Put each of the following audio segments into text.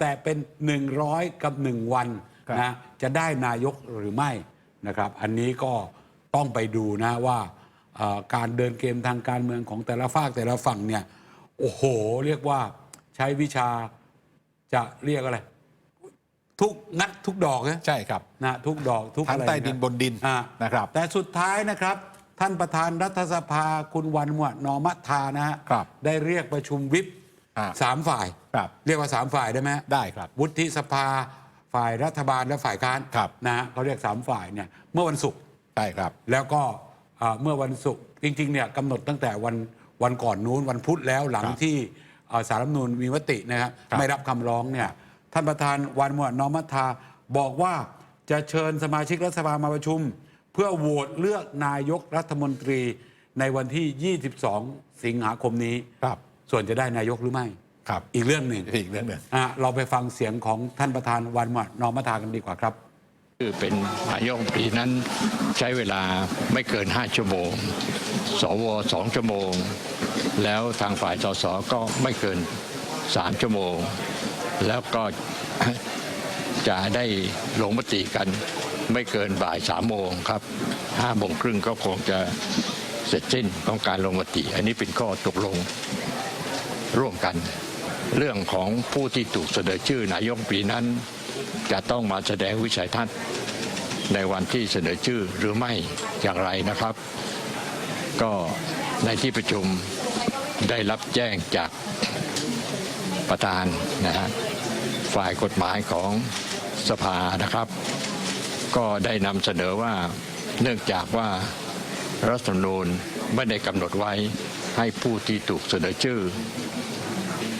แต่เป็น 100 กับ 1 วันครับนะจะได้นายกหรือไม่นะครับ อันนี้ก็ต้องไปดูนะว่าเอ่อการเดินเกมทางการเมืองของแต่ละฝากแต่ละฝั่งเนี่ยโอ้โห เรียกว่าใช้วิชาจะเรียกอะไร ทุกนัดทุกดอกนะใช่ครับนะทุกดอกทุกทั้อะงไรใต้ดินบนดินอ่านะครับ แต่สุดท้ายนะครับ ท่านประธานรัฐสภาคุณวันมวดนอมัทธานะฮะครับได้เรียกประชุมวิป อ่าสามฝ่าย ครับเรียกว่าสามฝ่ายได้ไหมฮะได้ครับ วุฒิสภา ฝ่ายรัฐบาลและฝ่ายค้านครับ นะฮะเขาเรียกสามฝ่ายเนี่ยเมื่อวันศุกร์ ใช่ครับ แล้วก็อ่าเมื่อวันศุกร์จริงๆเนี่ยกำหนดตั้งแต่วันวันก่อนนู้นวันพุธแล้วหลังครับที่อ่าสารรัฐธรรมนูญมีมตินะครับครับ ไม่รับคำร้องเนี่ยท่านประธานวันมวดนอมัทธาบอกว่าจะเชิญสมาชิกรัฐสภามาประชุม เพื่อโหวตเลือกนายกรัฐมนตรีในวันที่ 22 สิงหาคมนี้ ครับ ส่วนจะได้นายกหรือไม่ ครับอีกเรื่องหนึ่งอีกเรื่องหนึ่งอะเราไปฟังเสียงของท่านประธานวันมานอมทากันดีกว่าครับ คือเป็นนายกรัฐมนตรีนั้นใช้เวลาไม่เกิน 5 ชั่วโมง สวสองชั่วโมง แล้วทางฝ่ายสสก็ไม่เกิน 3 ชั่วโมง แล้วก็จะได้ลงมติกันไม่เกินบ่ายสามโมงครับห้าโมงครึ่งก็คงจะเสร็จสิ้นของการลงมติ อันนี้เป็นข้อตกลง ร่วมกัน เรื่องของผู้ที่ถูกเสนอชื่อนายกรัฐมนตรีนั้น จะต้องมาแสดงวิสัยทัศน์ในวันที่เสนอชื่อหรือไม่อย่างไรนะครับ ก็ในที่ประชุมได้รับแจ้งจากประธานนะฮะฝ่ายกฎหมายของสภานะครับ ก็ได้นำเสนอว่าเนื่องจากว่ารัฐธรรมนูญไม่ได้กำหนดไว้ให้ผู้ที่ถูกเสนอชื่อ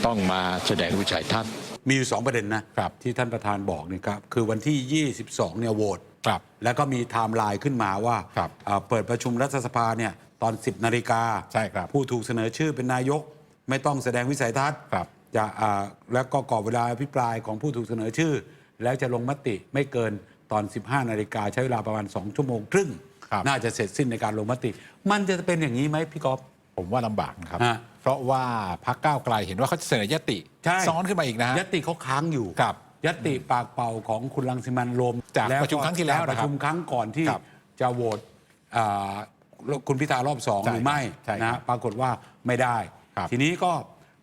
ต้องมาแสดงวิสัยทัศน์ มีอยู่สองประเด็นนะครับ ที่ท่านประธานบอกนี่ครับคือวันที่ 22 เนี่ยโหวตครับ แล้วก็มีไทม์ไลน์ขึ้นมาว่าครับอ่าเปิดประชุมรัฐสภาเนี่ยตอน 10 นาฬิกาใช่ครับผู้ถูกเสนอชื่อเป็นนายก ไม่ต้องแสดงวิสัยทัศน์ครับจะอ่าแล้วก็กรอบเวลาอภิปรายของผู้ถูกเสนอชื่อ แล้วจะลงมติไม่เกินตอน 15 นาฬิกาใช้เวลาประมาณ 2 ชั่วโมงครึ่ง ครับ น่าจะเสร็จสิ้นในการลงมติ มันจะเป็นอย่างนี้ไหมพี่กอฟ ผมว่าลำบากนะครับ ฮะเพราะว่าพักก้าวไกลเห็นว่าเขาจะเสนอยติใช่ ซ้อนขึ้นมาอีกนะฮะ ยติเขาค้างอยู่ครับยติปากเป่าของคุณรังสิมันต์โรมจากแล้วประชุมครั้งที่แล้วจากประนะครับชุมครั้งก่อนที่ครับจะโหวตอ่าคุณพิธารอบสองใช่หรือไม่ใช่ครับนะปรากฏว่าไม่ได้ ครับ ทีนี้ก็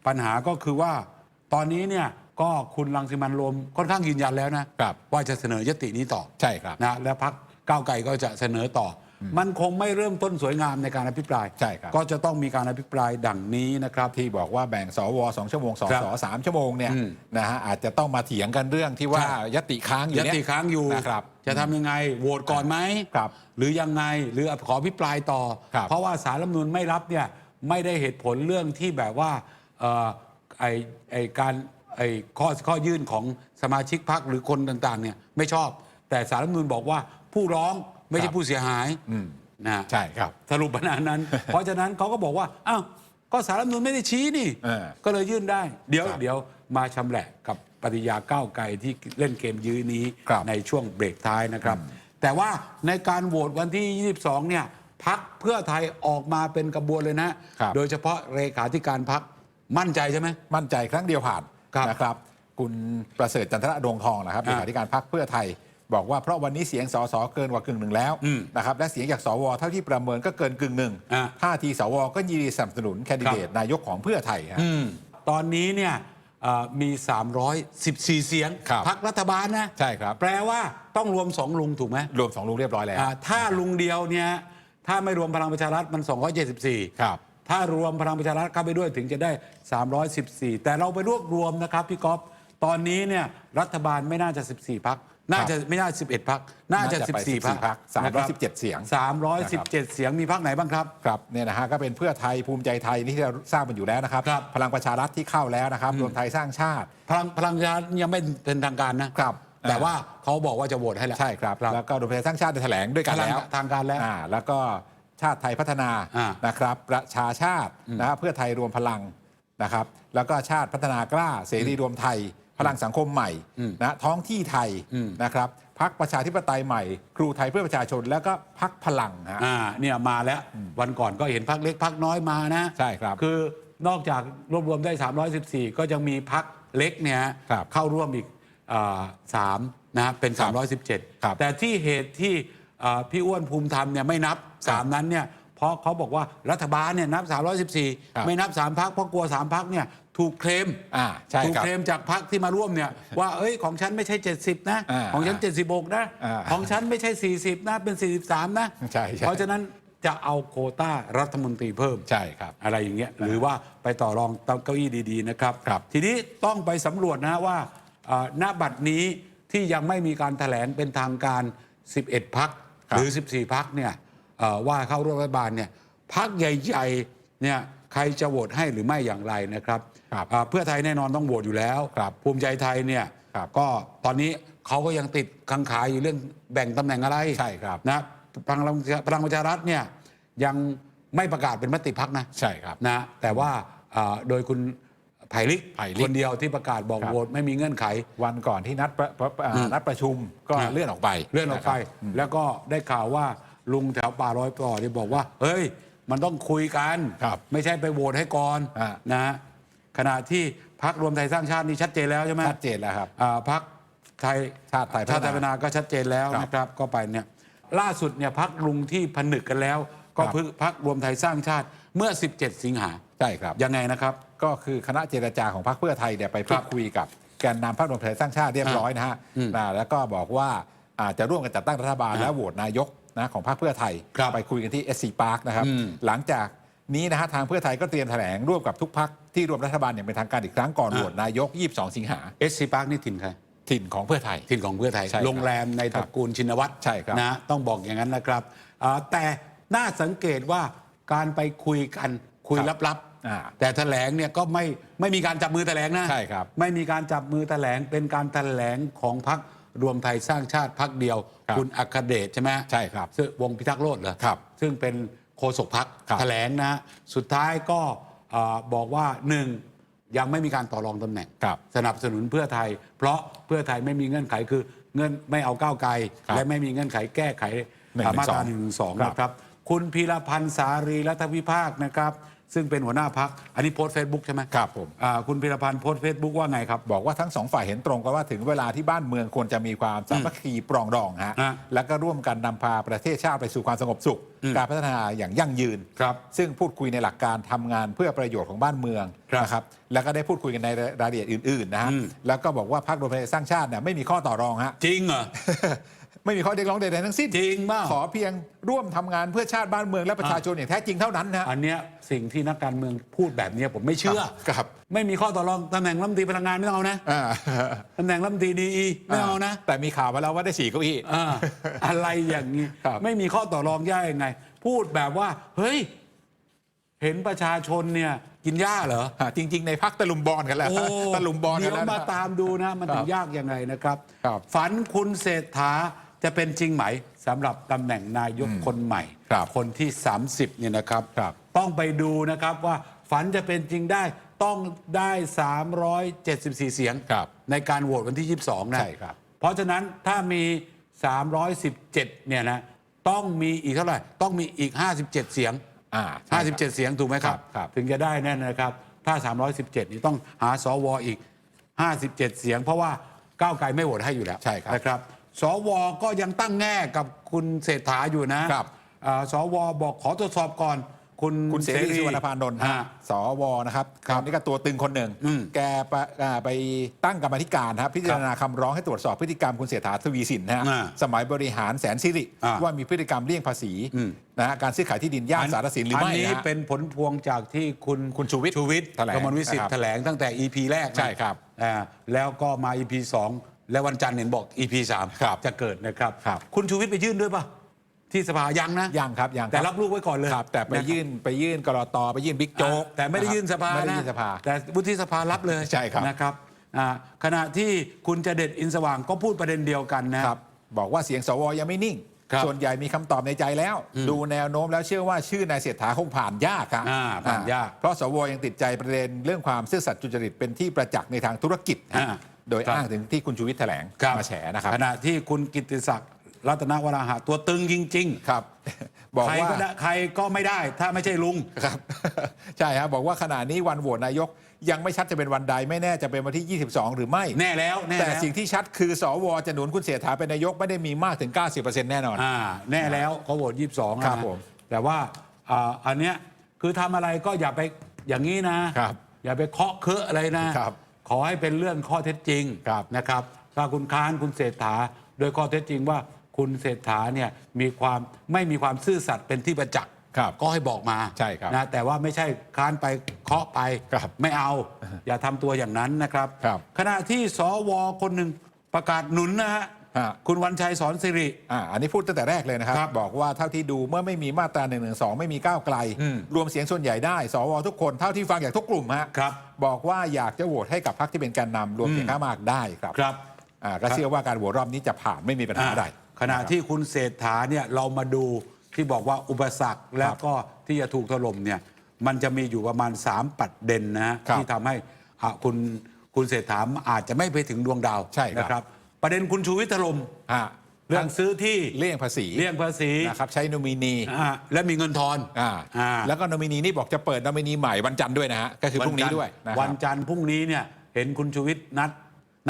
ปัญหาก็คือว่าตอนนี้เนี่ยก็คุณรังสิมันต์โรมค่อนข้างยืนยันแล้วนะครับ ว่าจะเสนอยตินี้ต่อ ใช่ครับ นะและพักก้าวไกลก็จะเสนอต่ออ มันคงไม่เริ่มต้นสวยงามในการอภิปราย ใช่ครับ ก็จะต้องมีการอภิปรายดังนี้นะครับ ที่บอกว่าแบ่งสวสองชั่วโมงสครับสสามชั่วโมงเนี่ยอืมนะฮะอาจจะต้องมาเถียงกันเรื่องที่ว่าใช่ ยติค้างอยู่ยเนี่ย ติค้างอยู่นะครับจะทำยังไงโหวตก่อนไหมครับหรือยังไงหรือขอพิปรายต่อ ครับเพราะว่าสารรัฐธรรมนูญไม่รับเนี่ยไม่ได้เหตุผลเรื่องที่แบบว่าเอ่อไอไอการไอข้อข้อยื่นของสมาชิกพรรคหรือคนต่างๆเนี่ยไม่ชอบ แต่สารรัฐธรรมนูญบอกว่าผู้ร้อง ไม่ใช่ผู้เสียหายอืมนะใช่ครับสรุปปัญหานั้น เพราะฉะนั้นเขาก็บอกว่าอ้าวก็สารรัฐธรรมนูญไม่ได้ชี้นี่ เออก็เลยยื่นได้ เดี๋ยวครับเดี๋ยวมาชำแหละกับปฏิยาก้าวไกลที่เล่นเกมยื้อนี้ครับในช่วงเบรกท้ายนะครับ แต่ว่าในการโหวตวันที่ 22 เนี่ยพักเพื่อไทยออกมาเป็นกระบวนเลยนะ ครับ โดยเฉพาะเลขาธิการพักมั่นใจใช่ไหม มั่นใจครั้งเดียวผ่านครับนะครับ คุณประเสริฐจันทระดวงทองนะครับเลอ่าขาธิการพรรคเพื่อไทย บอกว่าเพราะวันนี้เสียงสสเกินกว่ากึ่งหนึ่งแล้วอืมนะครับและเสียงจากสวเท่าที่ประเมินก็เกินกึ่งหนึ่งอ่าท่าทีสวก็ยินดีสนับสนุนแคนดิเดตนายกของเพื่อไทยฮะอืมตอนนี้เนี่ยเอ่อมี 314 เสียงครับพักรัฐบาลนะใช่ครับ แปลว่าต้องรวมสองลุงถูกไหมรวมสองลุงเรียบร้อยแล้วอ่าถ้าลุงเดียวเนี่ยถ้าไม่รวมพลังประชารัฐมัน 274 ครับ ถ้ารวมพลังประชารัฐเข้าไปด้วยถึงจะได้ 314 แต่เราไปรวบรวมนะครับพี่ก๊อฟตอนนี้เนี่ยรัฐบาลไม่น่าจะ 14 พัก น่าจะไม่น่า 11 พัก น่าจะน่าจะไป14 พัก14พรรค317เสียง 317 เสียงมีพักไหนบ้างครับ ครับเนี่ยนะฮะก็เป็นเพื่อไทยภูมิใจไทยนี่ที่เราทราบกันอยู่แล้วนะครับ ครับ พลังประชารัฐที่เข้าแล้วนะครับ รวมไทยสร้างชาติ พลังพลังประชารัฐยังไม่เป็นทางการนะครับ แต่อ่าว่าเขาบอกว่าจะโหวตให้แล้วใช่ครับ แล้วก็รวมไทยสร้างชาติได้แถลงด้วยกันแล้วทางการแล้วอ่าแล้วก็ชาติไทยพัฒนาอ่านะครับ ประชาชาตินะครับเพื่อไทยรวมพลังนะครับ แล้วก็ชาติพัฒนากล้าเสรีรวมไทย พลังสังคมใหม่นะท้องที่ไทยอืมนะครับพักประชาธิปไตยใหม่ ครูไทยเพื่อประชาชนแล้วก็พักพลังฮะอ่าเนี่ยมาแล้ววันก่อนก็เห็นพักเล็กพักน้อยมานะใช่ครับ คือนอกจากรวบรวมได้ 314 ก็ยังมีพักเล็กเนี่ยครับเข้าร่วมอีกอ่าสามนะเป็นครับ317ครับแต่ที่เหตุที่อ่าพี่อ้วนภูมิธรรมเนี่ยไม่นับ 3 นั้นเนี่ยเพราะเขาบอกว่ารัฐบาลเนี่ยนับครับ314 ไม่นับ 3พักเพราะกลัว 3พักเนี่ย ถูกเคลมอ่าใช่ถูกครับเคลมจากพักที่มาร่วมเนี่ยว่าเอ้ยของฉันไม่ใช่ 70 นะ อ่าของฉัน 76 นะ อ่าของฉันไม่ใช่ 40 นะ เป็น 43 นะ ใช่ใช่ เพราะฉะนั้นจะเอาโควต้ารัฐมนตรีเพิ่ม ใช่ครับ อะไรอย่างเงี้ยหรือว่าไปต่อรองเก้าอี้ดีๆนะครับ ครับทีนี้ต้องไปสำรวจนะว่าเอ่อณบัดนี้ที่ยังไม่มีการแถลงเป็นทางการ 11 พักครับหรือ 14 พักเนี่ยเอ่อว่าเข้าร่วมรัฐบาลเนี่ยพักใหญ่ๆเนี่ย ใครจะโหวตให้หรือไม่อย่างไรนะครับครับอ่าเพื่อไทยแน่นอนต้องโหวตอยู่แล้วครับภูมิใจไทยเนี่ยครับก็ตอนนี้เขาก็ยังติดกังขาอยู่เรื่องแบ่งตำแหน่งอะไรใช่ครับนะพลังพลังประชารัฐเนี่ยยังไม่ประกาศเป็นมติพักนะใช่ครับนะแต่ว่าอ่าโดยคุณไผ่ลิกไผ่ลิกคนเดียวที่ประกาศบอกครับโหวตไม่มีเงื่อนไข วันก่อนที่นัดประประอ่านัดประชุมก็ครับเลื่อนออกไป เลื่อนออกไปะครับแล้วก็ได้ข่าวว่าลุงแถวป่าร้อยต่อที่บอกว่า เฮ้ย มันต้องคุยกันครับไม่ใช่ไปโหวตให้ก่อนอ่า นะฮะขณะที่พักรวมไทยสร้างชาตินี่ชัดเจนแล้วใช่ไหมชัดเจนแล้วครับ อ่าพักไทยชาติไทยพัฒนาชาติไทยพัฒนาก็ชัดเจนแล้วครับนะครับก็ไปเนี่ยล่าสุดเนี่ยพักลุงที่ผนึกกันแล้ว ก็ครับ พึ่งพักรวมไทยสร้างชาติเมื่อ 17 สิงหาใช่ครับ ยังไงนะครับ ก็คือคณะเจรจาของพรรคเพื่อไทยเนี่ยไปพูครัดบคุยกับแกนนำพรรครวมไทยสร้างชาติเรียบร้อยนะฮะอืมนะแล้วก็บอกว่าอาจจะร่วมกันจัดตั้งรัฐบาลอ่าและโหวตนายก นะของพรรคเพื่อไทยครับไปคุยกันที่ SC Park นะครับอืมหลังจากนี้นะฮะทางเพื่อไทยก็เตรียมแถลงร่วมกับทุกพรรคที่รวมรัฐบาลอย่างเป็นทางการอีกครั้งก่อนโหวตนายก 22 สิงหาเอสซีพาร์คนี่ถิ่นใครถิ่นของเพื่อไทยถิ่นของเพื่อไทยใช่ครับโรงแรมในคตรัระบกูลชินวัตรใช่ครับนะต้องบอกอย่างนั้นนะครับอ่าแต่น่าสังเกตว่าการไปคุยกันคุยครับลับอ่าๆแต่แถลงเนี่ยก็ไม่ไม่มีการจับมือแถลงนะใช่ครับไม่มีการจับมือแถลงเป็นการแถลงของพรรค รวมไทยสร้างชาติพรรคเดียวครับณอัครเดชใช่ไหมใช่ครับซึ่งวงพิทักษ์โลดเหรอครับซึ่งเป็นโฆษกพรรคครับ แถลงนะฮะสุดท้ายก็อ่าบอกว่าหนึ่งยังไม่มีการต่อรองตำแหน่ง ครับ สนับสนุนเพื่อไทย เพราะเพื่อไทยไม่มีเงื่อนไขคือเงื่อนไม่เอาก้าวไกล ครับและไม่มีเงื่อนไขแก้ไขหนึ่งหนึ่งมาตราสองหนึ่งหนึ่งสองครับนะครับ คุณพีรพันธ์สารีรัฐวิภาคนะครับ ซึ่งเป็นหัวหน้าพักอันนี้โพสต์เฟซบุ๊กใช่ไหมครับผม อ่าคุณพีรพันธ์โพสต์เฟซบุ๊กว่าไงครับ บอกว่าทั้งสองฝ่ายเห็นตรงกันว่าถึงเวลาที่บ้านเมืองควรจะมีความสามัคคีปรองดองฮะ ฮะแล้วก็ร่วมกันนำพาประเทศชาติไปสู่ความสงบสุข อืมการพัฒนาอย่างยั่งยืน ครับซึ่งพูดคุยในหลักการทำงานเพื่อประโยชน์ของบ้านเมืองครับนะครับ แล้วก็ได้พูดคุยกันในรายละเอียดอื่นๆนะฮะ อืม แล้วก็บอกว่าพรรครวมไทยสร้างชาติเนี่ยไม่มีข้อต่อรองฮะ จริงเหรอ ไม่มีข้อเรียกร้องใดๆทั้งสิ้นจริงเปล่าขอเพียงร่วมทำงานเพื่อชาติบ้านเมืองและประชาชนอย่างแท้จริงเท่านั้นนะอันเนี้ยสิ่งที่นักการเมืองพูดแบบเนี้ยผมไม่เชื่อครับ ไม่มีข้อต่อรองตำแหน่งรัฐมนตรีพลังงานไม่ต้องเอานะอ่าตำแหน่งรัฐมนตรีดีไม่เอานะแต่มีข่าวมาแล้วว่าได้สี่เก้าอี้ อ่าอะไรอย่างนี้ครับ ไม่มีข้อต่อรองย่ายังไง พูดแบบว่า เฮ้ย เห็นประชาชนเนี่ย กินหญ้าเหรอ อ่าจริง ๆ ในพักตะลุมบอลกันแล้วโอ้ตะลุมบอลกัเดี๋นยวแล้วมานะตามดูนะ มันครับถึงยากยังไงนะครับ ครับฝันคุณเศรษฐา จะเป็นจริงไหมสำหรับตำแหน่งนายกคนใหม่ครับคนที่ 30เนี่ยนะครับ ครับต้องไปดูนะครับว่าฝันจะเป็นจริงได้ต้องได้ 374 เสียง ครับในการโหวตวันที่ 22 นะใช่ครับ เพราะฉะนั้นถ้ามี 317 เนี่ยนะต้องมีอีกเท่าไหร่ ต้องมีอีก 57 เสียง อ่าใช่ครับ 57 เสียงถูกไหมครับ ครับครับ ถึงจะได้แน่นะครับ ถ้า 317 นี่ต้องหาสวอีก 57 เสียง เพราะว่าก้าวไกลไม่โหวตให้อยู่แล้วใช่ครับนะครับ สวก็ยังตั้งแง่กับคุณเศรษฐาอยู่นะครับอ่าสวบอกขอตรวจสอบก่อน คุณคุณเสรีสุวรรณพานนท์อ่าฮะสวนะครับครับนนี่ก็ตัวตึงคนหนึ่ง อืมแกไปอ่าไปตั้งกรรมาธิการนะครับพิจารณาคำร้องให้ตรวจสอบพฤติกรรมคุณเสถาทวีสินนะฮะอ่าสมัยบริหารแสนสิริ อ่าว่ามีพฤติกรรมเลี่ยงภาษีอืม นะฮะการซื้อขายที่ดินย่านสารสินหรือไม่นนี้นะฮะ เป็นผลพวงจากที่คุณคุณชูวิทย์ชูวิทย์แถลงกมลวิสิทนะครัธิ์บแถลงตั้งแต่ EP แรกนะใช่ครับ อ่าแล้วก็มา EP 2 และวันจันทร์เห็นบอก EP 3ครับจะเกิดนะครับครับ คุณชูวิทย์ไปยื่นด้วยป่ะ ที่สภายังนะ ยังครับยังคแต่รับลูกไว้ก่อนเลยครับ แต่ไปนะครับ ยื่นไปยื่นกรตไปยื่นบิ๊กโจ๊กอ่าแต่ไม่ได้ยื่นสภาไม่ได้นะยื่นสภา แต่วุฒิสภารับเลยใช่ครับ นะครับอ่าขณะที่คุณจะเด็ดอินสว่างก็พูดประเด็นเดียวกันนะ ครับบอกว่าเสียงสวยังไม่นิ่ง ครับส่วนใหญ่มีคำตอบในใจแล้ว ดูแนวโน้มแล้วเชื่อว่าชื่อนายเศรษฐาคงผ่านยากครับอ่าผ่านยากเพราะสวยังติดใจประเด็นเรื่องความซื่อสัตย์จุจริตเป็นที่ประจักษ์ในทางธุรกิจอ่า โดยครับอ้างถึงที่คุณชูวิทย์แถลงครับมาแฉนะครับขณะที่คุณกิตติศักดิ์รัตนวราหะตัวตึงจริงครับ บอกใครว่าก็ได้ใครก็ไม่ได้ถ้าไม่ใช่ลุงครับ ใช่ฮะบอกว่าขณะนี้วันโหวตนายกยังไม่ชัดจะเป็นวันใดไม่แน่จะเป็นวันที่ 22 หรือไม่ แน่แล้วแน่แต่แล้วสิ่งที่ชัดคือสวจะหนุนคุณเสถาเป็นนายกไม่ได้มีมากถึง 90%แน่นอนอ่าแน่แล้วเขาโหวตยี่สิบสองครับผมแต่ว่าอ่าอันเนี้ยคือทำอะไรก็อย่าไปอย่างนี้นะครับ อย่าไปเคาะเคอะอะไรนะครับ ขอให้เป็นเรื่องข้อเท็จจริงครับนะครับถ้าคุณค้านคุณเศรษฐา โดยข้อเท็จจริงว่าคุณเศรษฐาเนี่ยมีความไม่มีความซื่อสัตย์เป็นที่ประจักษ์ครับก็ให้บอกมาใช่ครับนะแต่ว่าไม่ใช่ค้านไปเคาะไปครับไม่เอา อย่าทำตัวอย่างนั้นนะครับ ครับ ขณะที่สวคนหนึ่งประกาศหนุนนะฮะฮะ คุณวันชัยสอนสิริอ่าอันนี้พูดตั้งแต่แรกเลยนะครับครับ บอกว่าเท่าที่ดูเมื่อไม่มีมาตรา1นึไม่มีก้าวไกลอืมรวมเสียงส่วนใหญ่ได้ สวทุกคนเท่าที่ฟังจากทุกกลุ่มฮะครับบอกว่าอยากจะโหวตให้กับพรรคที่เป็นแกนนำรวมเสียงข้างมากได้ครับครับอ่าก็เชื่อว่าการโหวตรอบนี้จะผ่านไม่มีปัญหาอะไรขณะที่คุณเศรษฐาเนี่ยเรามาดูที่บอกว่าอุปสรรคแล้วก็ที่จะถูกถล่มเนี่ยมันจะมีอยู่ประมาณ 3 ปัดเด่นนะฮะครับที่ทำให้อะคุณคุณเศรษฐาอาจจะไม่ไปถึงดวงดาวใช่ครับนะครับ ประเด็นคุณชูวิทย์ถล่มอ่าเรื่องซื้อที่เลี่ยงภาษีเลี่ยงภาษีนะครับใช้โนมินีอะและมีเงินทอนอ่าอ่าแล้วก็โนมินีนี่บอกจะเปิดโนมินีใหม่วันจันทร์ด้วยนะฮะก็คือพรุ่งนี้ด้วยนะควัรับนจันทร์พรุ่งนี้เนี่ยเห็นคุณชูวิทย์นัด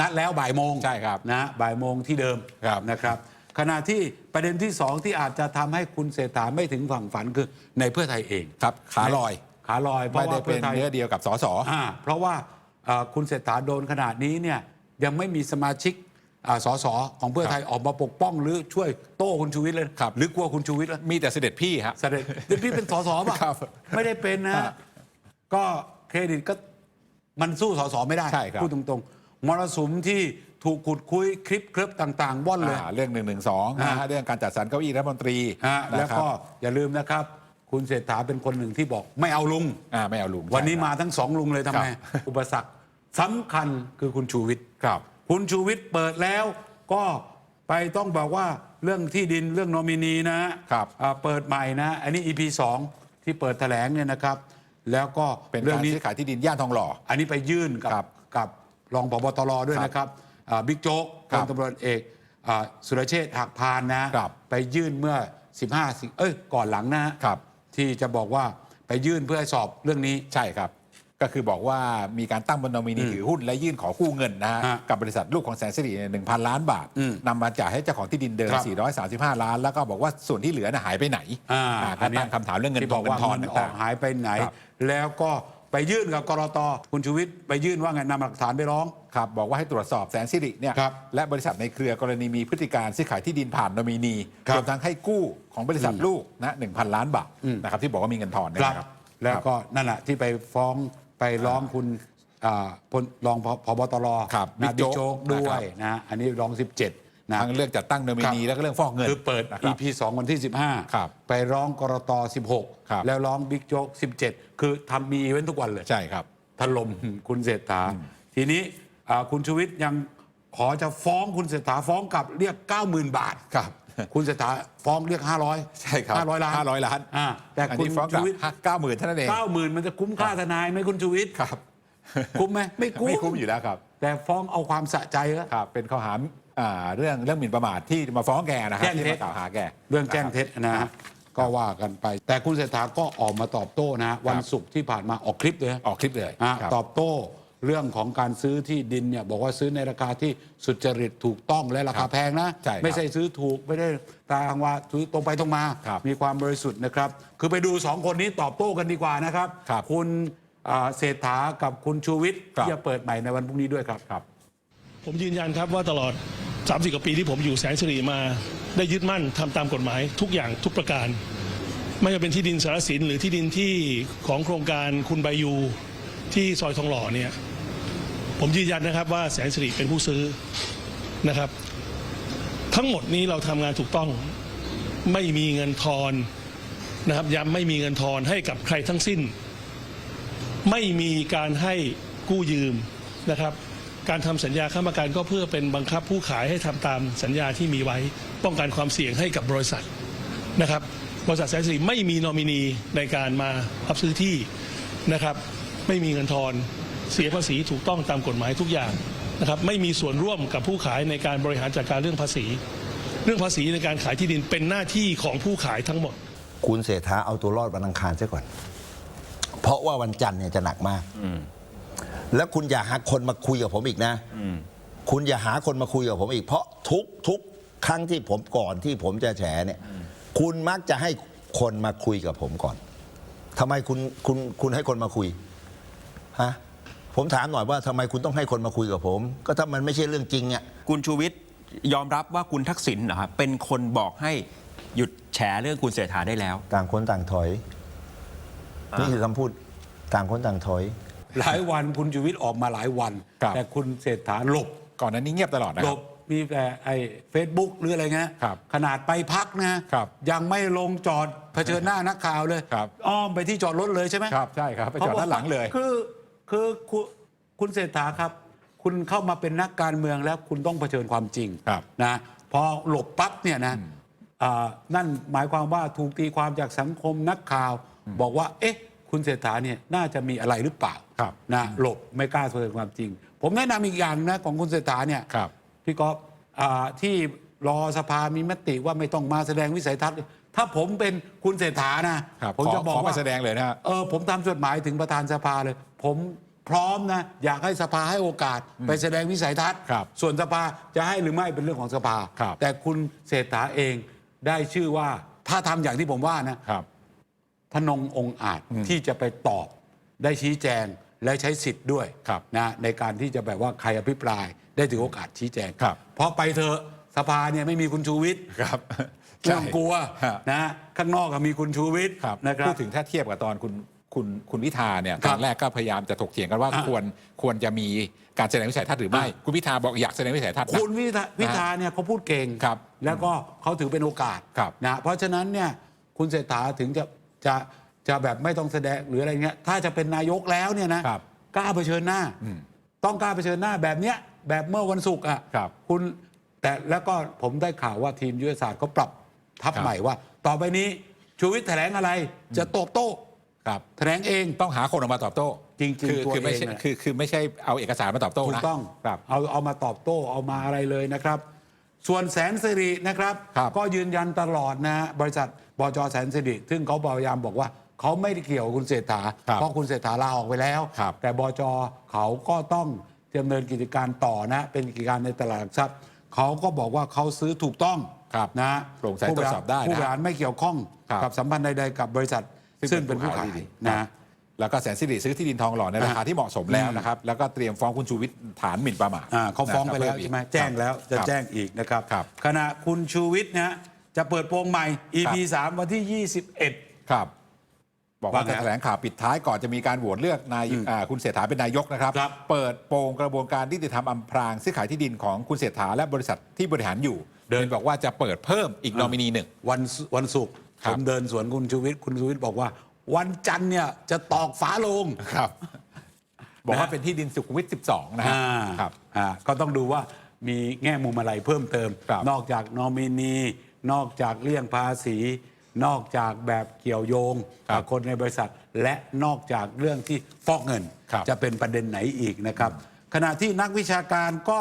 นัดแล้วบ่ายโมงใช่ครับนะบ่ายโมงที่เดิมครับนะครับ ขณะที่ประเด็นที่สองที่อาจจะทำให้คุณเศรษฐาไม่ถึงฝั่งฝันคือในเพื่อไทยเองครับขาลอยขาลอยเพไม่ราะได้ว่าเป็เพื่อนไทยเนื้อเดียวกับสสอ่าเพราะว่าเอ่อคุณเศรษฐาโดนขนาดนี้เนี่ยยังไม่มีสมาชิกอ่า สสของเพื่อไทยออกมาปกป้องหรือช่วยโต้คุณชูวิทย์เลยครับหรือกลัวคุณชูวิทย์เลยมีแต่เสด็จพี่ฮะเสด็จเดี๋ยวพี่เป็นสสป่ะครับไม่ได้เป็นนะฮะก็เครดิตก็มันสู้สสไม่ได้ใช่ครับพูดตรงๆมรสุมที่ถูกขุดคุยคลิปเคลิปต่างๆว่อนเลยอ่าเรื่อง1นึนะฮะเรื่องการจัดสรรเก้าอี้รัฐมนตรีฮะนะแล้วครับก็อย่าลืมนะครับ คุณเศรษฐาเป็นคนหนึ่งที่บอกไม่เอาลุงอ่าไม่เอาลุง วันนี้ใช่ครับมาทั้งสองลุงเลยทำไมครับอุปสรรคสำคัญคือคุณชูวิทย์ครับ คุณชูวิทย์เปิดแล้วก็ไปต้องบอกว่าเรื่องที่ดินเรื่องโนมินีนะครับอ่าเปิดใหม่นะ อันนี้ EP 2 ที่เปิดแถลงเนี่ยนะครับ แล้วก็เป็นเรื่การนี้ซื้อขายที่ดินย่านทองหล่อ อันนี้ไปยื่นกับครับกับรองผบตรด้วยครับนะครับอ่าบิ๊กโจ๊กครัพบลตำรวจเอกอ่าสุรเชษฐ์หักพานนะครับไปยื่นเมื่อ 15สิงเอ้ยก่อนหลังนะฮะครับที่จะบอกว่าไปยื่นเพื่อให้สอบเรื่องนี้ใช่ครับ ก็คือบอกว่ามีการตั้งบนโนมินีถือหุ้นและยื่นขอกู้เงินนะฮะฮะกับบริษัทลูกของแสนสิริหนึ่งพันล้านบาทอืมนำมาจ่ายให้เจ้าของที่ดินเดิมครับ435 ล้าน แล้วก็บอกว่าส่วนที่เหลือน่ะหายไปไหนอ่าอ่าก็ตั้งคำถามเรื่องเงินที่ทบอองกเงิว่านทอนเงินออต่ากงหายไปไหนครับแล้วก็ไปยื่นกับกรตคุณชูวิทย์ไปยื่นว่าไงนำหลักฐานไปร้องๆครับบอกว่าให้ตรวจสอบแสนสิริเนี่ยครับและบริษัทในเครือกรณีมีพฤติการซื้อขายที่ดินผ่านโนมินีครับรวมทั้งให้กู้ของบริษัทลูกนะ1,000ล้านบาทนะครับที่บอกว่ามีเงินทอนเนี่ยครับนะครับแล้วครับก็นั่นแหละที่ไปฟ้อง ไปร้องคุณอ่าพลรองพบตรครับนะบิ๊บิ๊กกโจ๊โจ๊กกด้วนะครับ ยนะอันนี้ร้อง 17นะ ทั้งเรื่องจัดตั้งโนมินีครับ แล้วก็เรื่องฟอกเงินคือเปิด นะครับ EP 2 วันที่ ครับ15 ไปร้องกรตครับ 16 แล้วร้องบิ๊กโจ๊ก17 คือทำมีอีเวนต์ทุกวันเลย ใช่ครับ ถล่ม คุณเศรษฐา ทีนี้อ่าคุณชูวิทย์ยังขอจะฟ้องคุณเศรษฐาฟ้องกลับเรียก 90,000 บาทครับ คุณเศรษฐาฟ้องเรียก 500 ใช่ครับ500ล้าน 500 ล้านอ่าแต่อันคุณนี้ฟ้องกลัชูบวิทย์ เก้าหมื่นเท่านั้นเอง90,000มันจะคุ้มค่าทนายไหมคุณชูวิทย์ครับคุ้มไหมไม่คุ้มไม่คุ้มอยู่แล้วครับ แต่ฟ้องเอาความสะใจก็ ครับ เป็นข้อหาอ่าเรื่องเรื่องหมิ่นประมาทที่มาฟ้องแกนะครัแจ้บงที่เท็จ มากล่าวหาแก เรื่องแจ้งเท็จนะครัฮะบก็ว่ากันไป แต่คุณเศรษฐาก็ออกมาตอบโต้นะวันศุกร์ที่ผ่านมาออกคลิปเลยออกคลิปเลยอะครับ ตอบโต้ เรื่องของการซื้อที่ดินเนี่ยบอกว่าซื้อในราคาที่สุจริตถูกต้องและราครัคาบแพงนะ ใช่ครับไม่ใช่ซื้อถูกไม่ได้ตางว่าซื้อตรงไปตรงมา ครับมีความบริสุทธิ์นะครับ คือไปดูสองคนนี้ตอบโต้กันดีกว่านะครับครับณอ่าเศรษฐากับคุณชูวิทย์ครับ ที่จะเปิดใหม่ในวันพรุ่งนี้ด้วยครับ ครับ ผมยืนยันครับว่าตลอด 30 กว่าปีที่ผมอยู่แสนสิริมา ได้ยึดมั่นทำตามกฎหมายทุกอย่างทุกประการ ไม่ว่าเป็นที่ดินสารสินหรือที่ดินที่ของโครงการคุณใบยู ที่ซอยทองหล่อเนี่ยผมยืนยันนะครับว่าแสนสิริเป็นผู้ซื้อนะครับ ทั้งหมดนี้เราทำงานถูกต้องไม่มีเงินทอนนะครับย้ำไม่มีเงินทอนให้กับใครทั้งสิ้น ไม่มีการให้กู้ยืมนะครับ การทำสัญญาค้ำประกันก็เพื่อเป็นบังคับผู้ขายให้ทำตามสัญญาที่มีไว้ ป้องกันความเสี่ยงให้กับบริษัทนะครับ บริษัทแสนสิริไม่มีนอมินีในการมารับซื้อที่นะครับ ไม่มีเงินทอน เสียภาษีถูกต้องตามกฎหมายทุกอย่างนะครับไม่มีส่วนร่วมกับผู้ขายในการบริหารจัดการเรื่องภาษี เรื่องภาษีในการขายที่ดินเป็นหน้าที่ของผู้ขายทั้งหมด คุณเศรษฐาเอาตัวรอดวันอังคารซะก่อน เพราะว่าวันจันทร์เนี่ยจะหนักมากแล้วคุณอย่าหาคนมาคุยกับผมอีกนะคุณอย่าหาคนมาคุยกับผมอีก เพราะทุกทุกครั้งที่ผมก่อนที่ผมจะแฉเนี่ย คุณมักจะให้คนมาคุยกับผมก่อนทำไมคุณคุณคุณให้คนมาคุย ฮะผมถามหน่อยว่าทำไมคุณต้องให้คนมาคุยกับผม ก็ถ้ามันไม่ใช่เรื่องจริงอะ คุณชูวิทย์ยอมรับว่าคุณทักษิณนะครับเป็นคนบอกให้หยุดแฉเรื่องคุณเศรษฐาได้แล้ว ต่างคนต่างถอย นี่คือคำพูดต่างคนต่างถอย หลายวันคุณชูวิทย์ออกมาหลายวัน ครับ แต่คุณเศรษฐาหลบก่อนหนั้นนี้เงียบตลอดนะหคลรับ บมีแต่ไอ้เฟซบุ๊กหรืออะไรเงี้ยครับขนาดไปพักนะครับยังไม่ลงจอดเผชิญหน้านักข่าวเลย ครับอ้อมไปที่จอดรถเลยใช่ไหมครับใช่ครับไปจอดด้านหลังเลย คือ คือคุณคุณเศรษฐาครับ คุณเข้ามาเป็นนักการเมืองแล้วคุณต้องเผชิญความจริงครับนะพอหลบปั๊บเนี่ยนะอ่านั่นหมายความว่าถูกตีความจากสังคมนักข่าว บอกว่า เอ๊ะ คุณเศรษฐาเนี่ยน่าจะมีอะไรหรือเปล่าครับ นะหลบไม่กล้าเผชิญความจริง ผมแนะนำอีกอย่างนะของคุณเศรษฐาเนี่ย ครับ พี่ก๊อฟอ่าที่รอสภามีมติว่าไม่ต้องมาแสดงวิสัยทัศน์ ถ้าผมเป็นคุณเศรษฐานะครับผมขอจะบอกขอมาว่าแสดงเลยนะฮะเออผมทำจดหมายถึงประธานสภาเลย ผมพร้อมนะอยากให้สภาให้โอกาสไปแสดงวิสัยทัศน์ครับส่วนสภาจะให้หรือไม่เป็นเรื่องของสภาครับแต่คุณเศรษฐาเองได้ชื่อว่าถ้าทำอย่างที่ผมว่านะครับทนงองค์อาจที่จะไปตอบได้ชี้แจงและใช้สิทธิ์ด้วยครับนะในการที่จะแบบว่าใครอภิปรายได้ถือโอกาสชี้แจงครับเพราะไปเถอะสภาเนี่ยไม่มีคุณชูวิทย์ครับ ไม่ต้องกลัวฮะ นะข้างนอกก็มีคุณชูวิทย์ครับนะครับ พูดถึงถ้าเทียบกับตอนคุณคุณคุณพิธาเนี่ยคตรัอบนแรกก็พยายามจะถกเถียงกันว่าอะ ควรควรจะมีการแสดงวิสัยทัศน์หรือไม่อะคุณพิธาบอกอยากแสดงวิสัยทัศน์นะ คุณวิธาพิธาเนี่ยเขาพูดเก่งครับแล้วก็เขาถือเป็นโอกาสครับนะเพราะฉะนั้นเนี่ยคุณเศรษฐาถึงจะจะจะแบบไม่ต้องแสดงหรืออะไรเงี้ยถ้าจะเป็นนายกแล้วเนี่ยนะครับกล้าเผชิญหน้าต้องกล้าเผชิญหน้าแบบเนี้ยแบบเมื่อวันศุกร์อะครับ คุณแต่แล้วก็ผมได้ข่าวว่าทีมยุทธศาสตร์เขาปรับ ทับครับใหม่ว่า ต่อไปนี้ชูวิทย์แถลงอะไรจะตอบโต้ครับแถลงเองต้องหาคนออกมาตอบโต้ จริงๆคือตัวคือไม่ใช่เองน่ะคือคือไม่ใช่เอาเอกสารมาตอบโต้ถูนะกต้องครับเอาเอามาตอบโต้เอามาอะไรเลยนะครับ ส่วนแสนสิรินะครับครับก็ยืนยันตลอดนะฮะบริษัทบจแสนสิริซึ่งเขาพยายามบอกว่าเขาไม่ได้เกี่ยวกับคุณเศรษฐาครับเพราะคุณเศรษฐาลาออกไปแล้วครับแต่บจเขาก็ต้องดำเนินกิจการต่อนะ เป็นกิจการในตลาดหลักทรัพย์เขาก็บอกว่าเขาซื้อถูกต้อง ครับนะโปร่งใสตรวจสอบได้นะผู้บริหารไม่เกี่ยวข้องครับกับสัมพันธ์ใดๆกับบริษัท ซึ่งเป็นผู้ขายที่ดินะแล้วก็แสนสิริซื้อที่ดินทองหล่อในราคาที่เหมาะสมแล้วนะครับ แล้วก็เตรียมฟ้องคุณชูวิทย์ฐานหมิ่นประมาทอ่าเขาฟ้องไปแล้วนะครับใช่ไหมแจ้งแล้วจะครับแจ้งอีกนะครับครับขณะคุณชูวิทย์นะฮะจะเปิดโปงใหม่ EP 3 วันที่ 21 ครับ บอกว่าว่าไงจะแถลงข่าวปิดท้ายก่อนจะมีการโหวตเลือกนายอ่าคุณเศรษฐาเป็นนายกนะครับครับเปิดโปงกระบวนการที่จะทำอำพรางซื้อขายที่ดินของคุณเศรษฐาและบริษัทที่บริหารอยู่ เดินโดยบอกว่าจะเปิดเพิ่มอีกนอมินีหนึ่ง วันศุวันศุกร์ครัผบ มเดินสวนคุณชูวิทย์คุณชูวิทย์บอกว่า วันจันทร์เนี่ยจะตอกฝาโลง ครับ บอกว่านะเป็นที่ดินสุขุมวิท 12 นะฮะอ่าครับ อ่าก็ต้องดูว่ามีแง่มุมอะไรเพิ่มเติม ครับนอกจากนอมินี นอกจากเลี่ยงภาษี นอกจากแบบเกี่ยวโยงกับคนในบริษัท และนอกจากเรื่องที่ฟอกเงิน ครับจะเป็นประเด็นไหนอีกนะครับ ขณะที่นักวิชาการก็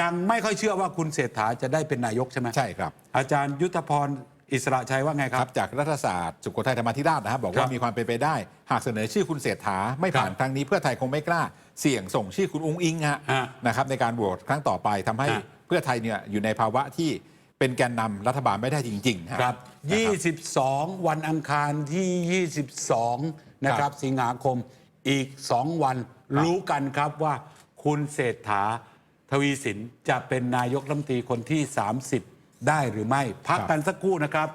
ยังไม่ค่อยเชื่อว่าคุณเศรษฐาจะได้เป็นนายกใช่ไหมใช่ครับ อาจารย์ยุทธพรอิสระชัยว่าไงคครัรับ บจากรัฐศาสตร์สุโขทัยธรรมาธิราชนะครับบอกครัว่าบมีความเป็นไปได้ หากเสนอชื่อคุณเศรษฐาไม่ผ่านครับครั้งนี้เพื่อไทยคงไม่กล้า เสี่ยงส่งชื่อคุณอุ้งอิงฮะฮะนะครับในการโหวตครั้งต่อไปทำให้ฮะ เพื่อไทยเนี่ยอยู่ในภาวะที่เป็นแกนนำรัฐบาลไม่ได้จริงๆฮะครับ นะครับ22 วันอังคารที่ 22 นะคครัรับบ สิงหาคมอีก 2 วัน รู้กันครับว่าคุณเศรษฐา ทวีสินจะเป็นนายกรัฐมนตรีคนที่ 30 ได้หรือไม่ พักกันสักครู่นะครับ